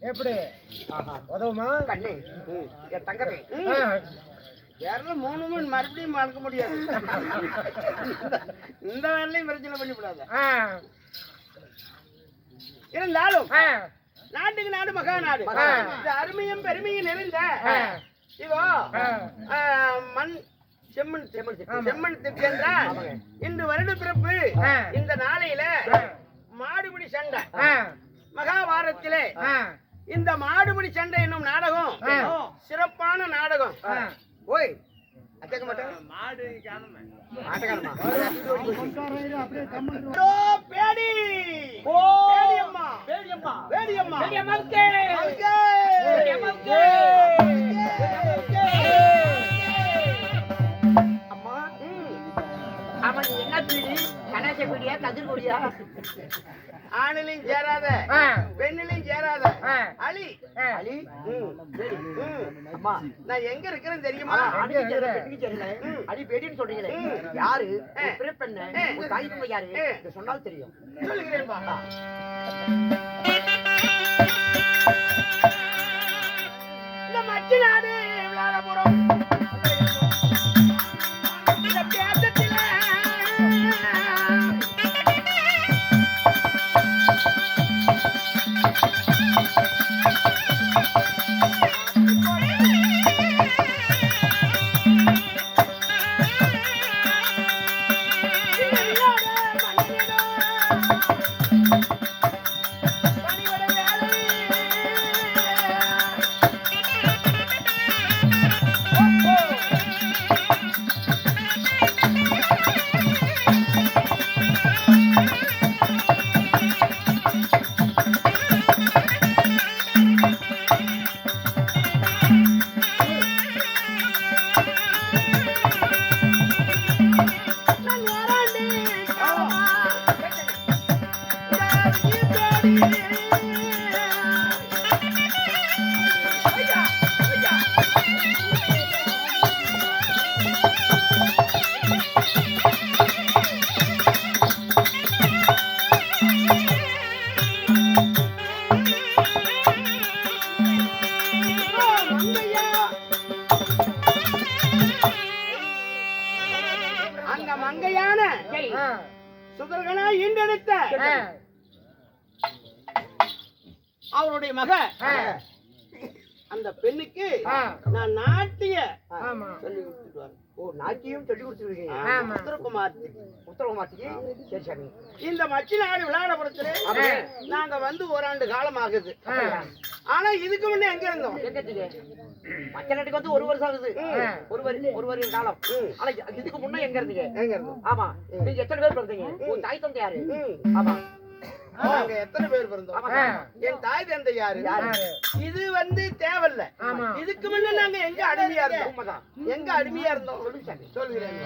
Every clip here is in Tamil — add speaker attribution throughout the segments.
Speaker 1: எப்படி? உதவுமா?
Speaker 2: கண்ணே என் தங்கமே. யாரும் மூணு மணி மறுபடியும் மறக்க முடியாது. இந்த வேலையும் பிரச்சனை பண்ணிவிடாத. இருந்தாலும் நாட்டுக்கு நாடு மகா. நாடு அருமையும் பெருமையும் நிறைந்த.
Speaker 1: ஆ,
Speaker 2: மண் செம்மண் செம்மண். செம்மண் திட்டு என்றால் இன்று வருட பிறப்பு. இந்த நாளையில. மாடுபிடி சண்டை. மகாபாரதத்திலே இந்த மாடுபிடி சண்டை என்னும் நாடகம். சிறப்பான நாடகம். ஓய் மாட்டேன் மாட்டுக்காரமா ஓ, பேடி. பேடியம்மா.
Speaker 3: பேடியம்மா.
Speaker 2: பேடியம்மா.
Speaker 3: பேடியம்மாவுக்கு. நீ என்ன பீடி? கணேச பீடியா? கதிர்
Speaker 2: ஆணிலையும் சேராத. பெண்ணிலையும் சேராத. அலி. அலி.
Speaker 3: அம்மா
Speaker 2: நான் எங்க இருக்கிறேன்னு தெரியுமா?
Speaker 3: அடி பேடின்னு சொல்றீங்களே. யாரு?
Speaker 2: ஆ.
Speaker 3: உன் தாய் யாரு? சொன்னாலும் தெரியும்.
Speaker 2: சொல்லுகிறேன் இந்த மச்சு நாடு விளாடபுரம் அந்த மங்கையான சுதர்கனா ஈண்டெடுத்த அவருடைய மக. அந்த பெண்ணுக்கு. நான் நாட்டிய
Speaker 1: ஆமா.
Speaker 2: சொல்லி கொடுத்துட்டு
Speaker 3: ஓ நாட்டியும் சொல்லி கொடுத்துருக்கீங்க.
Speaker 1: ஆமா.
Speaker 2: உத்தரகுமார்த்தி
Speaker 3: உத்தரவுமாட்டிக்கு சரி சாமி
Speaker 2: இந்த மச்சி நாடு விளையாடபுரத்துல
Speaker 1: ஆமா.
Speaker 2: நாங்க வந்து ஓராண்டு காலம் ஆகுது. ஆனா இதுக்கு முன்னே எங்க இருந்தோம்?
Speaker 3: மச்ச நாட்டுக்கு வந்து ஒரு வருஷம் ஆகுது. ஒரு வரி ஒரு வருஷம் காலம். ஆனா இதுக்கு முன்ன எங்க இருந்தீங்க?
Speaker 2: எங்க இருந்தோம்?
Speaker 3: ஆமா. நீங்க எத்தனை பேர் பிறந்தீங்க? உன் தாய் தந்தை யாரு. ஆமா.
Speaker 2: நாங்க எத்தனை பேர் பிறந்தோம். என் தாய் தந்தை யாரு? இது வந்து தேவையில்ல. இதுக்கு முன்ன நாங்க எங்க அடிமையா இருந்தோம்? எங்க அடிமையா இருந்தோம்? சொல்லுகிறேன்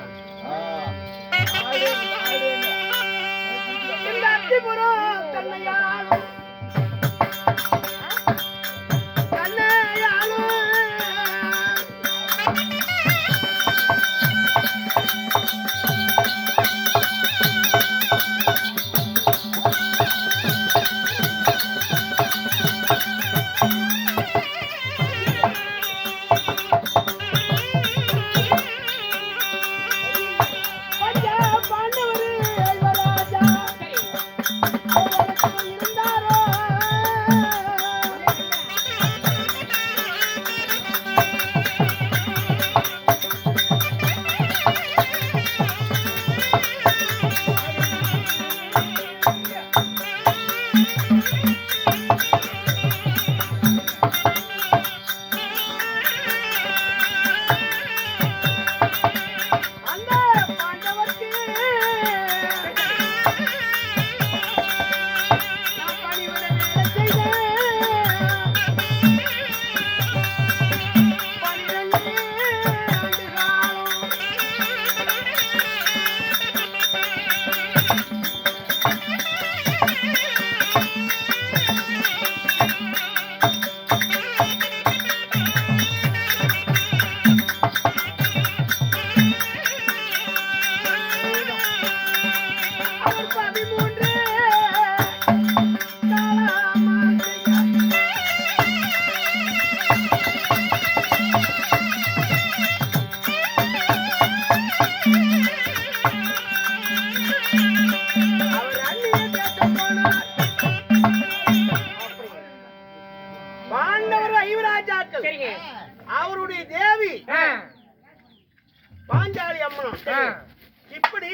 Speaker 2: இப்படி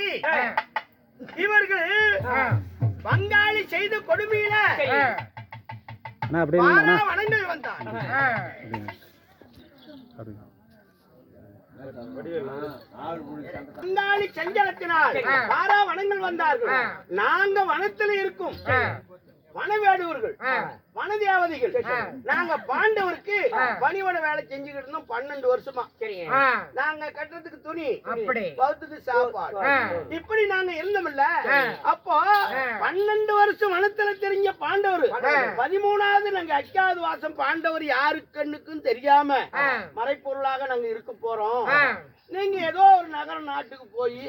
Speaker 2: இவர்கள் பங்காளி செய்த கொடுமையில. வனங்கள் வந்தான். பங்காளி செஞ்சலத்தினால். பாரா வனங்கள் வந்தார்கள். நாங்க வனத்துல இருக்கும் வனவேடுவர்கள். வனதேவதைகள். நாங்க பாண்டவருக்கு
Speaker 1: ஆ.
Speaker 2: பணிவட வேலை செஞ்சுக்கிட்டு இருந்தோம் பன்னெண்டு வருஷமா
Speaker 3: சரிங்க
Speaker 2: நாங்க கட்டுறதுக்கு துணி
Speaker 1: அப்படி
Speaker 2: பௌத்துக்கு சாப்பாடு. இப்படி நாங்க இருந்தோம்ல. அப்போ பன்னெண்டு வருஷம் வனத்துல தெரிஞ்ச பாண்டவர். பதிமூணாவது நாங்க அக்காவது வாசம் பாண்டவர் யாரு கண்ணுக்கும் தெரியாம. மறைப்பொருளாக நாங்க இருக்க போறோம் நீங்க ஏதோ ஒரு நகர நாட்டுக்கு போய்.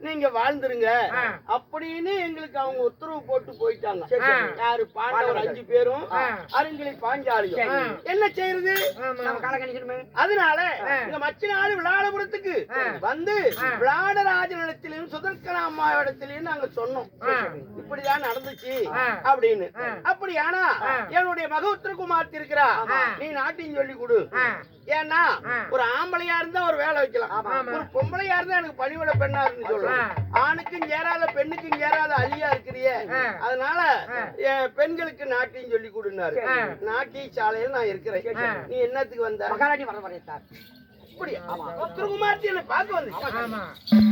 Speaker 2: நீங்க வாழ்ந்துருங்க. அப்படின்னு எங்களுக்கு அவங்க உத்தரவு போட்டு போயிட்டாங்க
Speaker 1: சரி.
Speaker 2: யாரு பாண்டவர் அஞ்சு பேரும்
Speaker 1: ஆ.
Speaker 2: அருங்கிலி பாஞ்சாலியும். என்ன செய்யறது அதனால. இந்த மச்ச நாடு விளாடபுரத்துக்கு. வந்து. விளாடராஜனிடத்திலையும் சுதர்கன அம்மா இடத்திலையும் நாங்க சொன்னோம். இப்படிதான் நடந்துச்சு. அப்படின்னு. அப்படியானா. என்னுடைய மக உத்தரகுமார்த்தி இருக்கிறா. நீ நாட்டின்னு சொல்லி கொடு ஏன்னா. ஒரு ஆம்பளையா இருந்தா ஒரு வேலை வைக்கலாம். ஒரு பொம்பளையா இருந்தா எனக்கு பணிவிட பெண்ணா இருந்து சொல்லலாம் ஆணுக்கும் சேராத பெண்ணுக்கும் சேராத அழியா இருக்கிறியே. அதனால பெண்களுக்கு நாட்டியம் சொல்லி கொடுனாரு
Speaker 1: ஆ.
Speaker 2: நாட்டிய சாலையில நான் இருக்கிறேன். நீ என்னத்துக்கு வந்த?
Speaker 3: மகாராணி வர வரேன் சார்
Speaker 2: இப்படி திருகுமார்த்தி என்ன பார்க்க வந்து